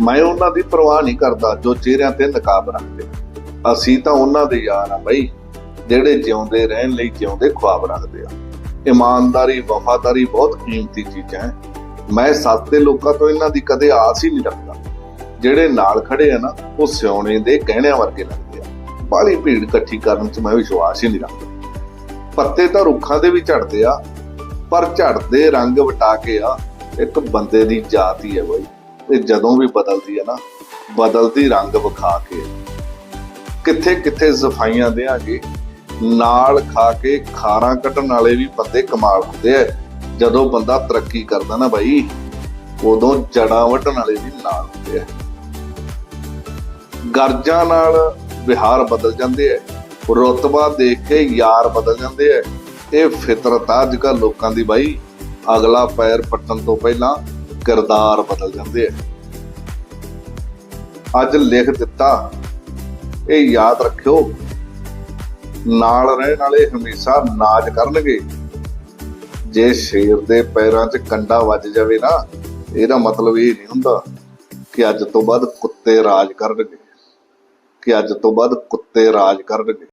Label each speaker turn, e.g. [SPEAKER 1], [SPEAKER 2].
[SPEAKER 1] ਮੈਂ ਉਹਨਾਂ ਦੀ ਪਰਵਾਹ ਨਹੀਂ ਕਰਦਾ ਜੋ ਚਿਹਰਿਆਂ ਤੇ ਨਕਾਬ ਰੱਖਦੇ। ਅਸੀਂ ਤਾਂ ਉਹਨਾਂ ਦੇ ਯਾਰ ਆ ਬਈ, ਜਿਹੜੇ ਜਿਉਂਦੇ ਰਹਿਣ ਲਈ ਜਿਉਂਦੇ ਖੁਆਬ ਰੱਖਦੇ ਆ। ਇਮਾਨਦਾਰੀ, ਵਫਾਦਾਰੀ ਬਹੁਤ ਕੀਮਤੀ ਚੀਜ਼ਾਂ ਹੈ। ਮੈਂ ਸੱਚੇ ਲੋਕਾਂ ਤੋਂ ਇਹਨਾਂ ਦੀ ਕਦੇ ਆਸ ਹੀ ਨਹੀਂ ਰੱਖਦਾ। ਜਿਹੜੇ ਨਾਲ ਖੜੇ ਆ ਨਾ, ਉਹ ਸਿਉਣੇ ਦੇ ਗਹਿਣਿਆਂ ਵਰਗੇ ਲੱਗਦੇ ਆ। ਬਾਹਲੀ ਭੀੜ ਇਕੱਠੀ ਕਰਨ 'ਚ ਮੈਂ ਵਿਸ਼ਵਾਸ ਹੀ ਨਹੀਂ ਰੱਖਦਾ। ਪੱਤੇ ਤਾਂ ਰੁੱਖਾਂ ਦੇ ਵੀ ਝੜਦੇ ਆ, ਪਰ ਝੜਦੇ ਰੰਗ ਵਟਾ ਕੇ ਆ, ਇੱਕ ਬੰਦੇ ਦੀ ਜਾਤ ਹੀ ਹੈ ਬਾਈ। ਇਹ ਜਦੋਂ ਵੀ ਬਦਲਦੀ ਹੈ ਨਾ, ਬਦਲਦੀ ਰੰਗ ਵਿਖਾ ਕੇ, ਕਿੱਥੇ ਕਿੱਥੇ ਸਫਾਈਆਂ ਦੇਾਂਗੇ, ਨਾਲ ਖਾ ਕੇ ਖਾਰਾਂ ਕੱਟਣ ਵਾਲੇ ਵੀ ਬੰਦੇ ਕਮਾਲ ਹੁੰਦੇ ਆ। ਜਦੋਂ ਬੰਦਾ ਤਰੱਕੀ ਕਰਦਾ ਨਾ ਬਾਈ, ਉਦੋਂ ਜੜਾਂ ਵੱਢਣ ਵਾਲੇ ਵੀ ਨਾਲ ਹੁੰਦੇ ਆ। ਗਰਜਾਂ ਨਾਲ ਵਿਹਾਰ ਬਦਲ ਜਾਂਦੇ ਆ, ਰੁਤਬਾ ਦੇਖ ਕੇ ਯਾਰ ਬਦਲ ਜਾਂਦੇ ਆ। ਇਹ ਫਿਤਰਤ ਆ ਅੱਜ ਕੱਲ੍ਹ ਲੋਕਾਂ ਦੀ ਬਾਈ, ਅਗਲਾ ਪੈਰ ਪੱਟਣ ਤੋਂ ਪਹਿਲਾਂ ਕਿਰਦਾਰ ਬਦਲ ਜਾਂਦੇ ਆ। ਅੱਜ ਲਿਖ ਦਿੱਤਾ, ਇਹ ਯਾਦ ਰੱਖਿਓ, ਨਾਲ ਰਹਿਣ ਵਾਲੇ ਹਮੇਸ਼ਾ ਨਾਜ ਕਰਨਗੇ। ਜੇ ਸ਼ੇਰ ਦੇ ਪੈਰਾਂ 'ਚ ਕੰਡਾ ਵੱਜ ਜਾਵੇ ਨਾ, ਇਹਦਾ ਮਤਲਬ ਇਹ ਨਹੀਂ ਹੁੰਦਾ ਕਿ ਅੱਜ ਤੋਂ ਬਾਅਦ ਕੁੱਤੇ ਰਾਜ ਕਰਨਗੇ। ਕਿ ਅੱਜ ਤੋਂ ਬਾਅਦ ਕੁੱਤੇ ਰਾਜ ਕਰਨਗੇ।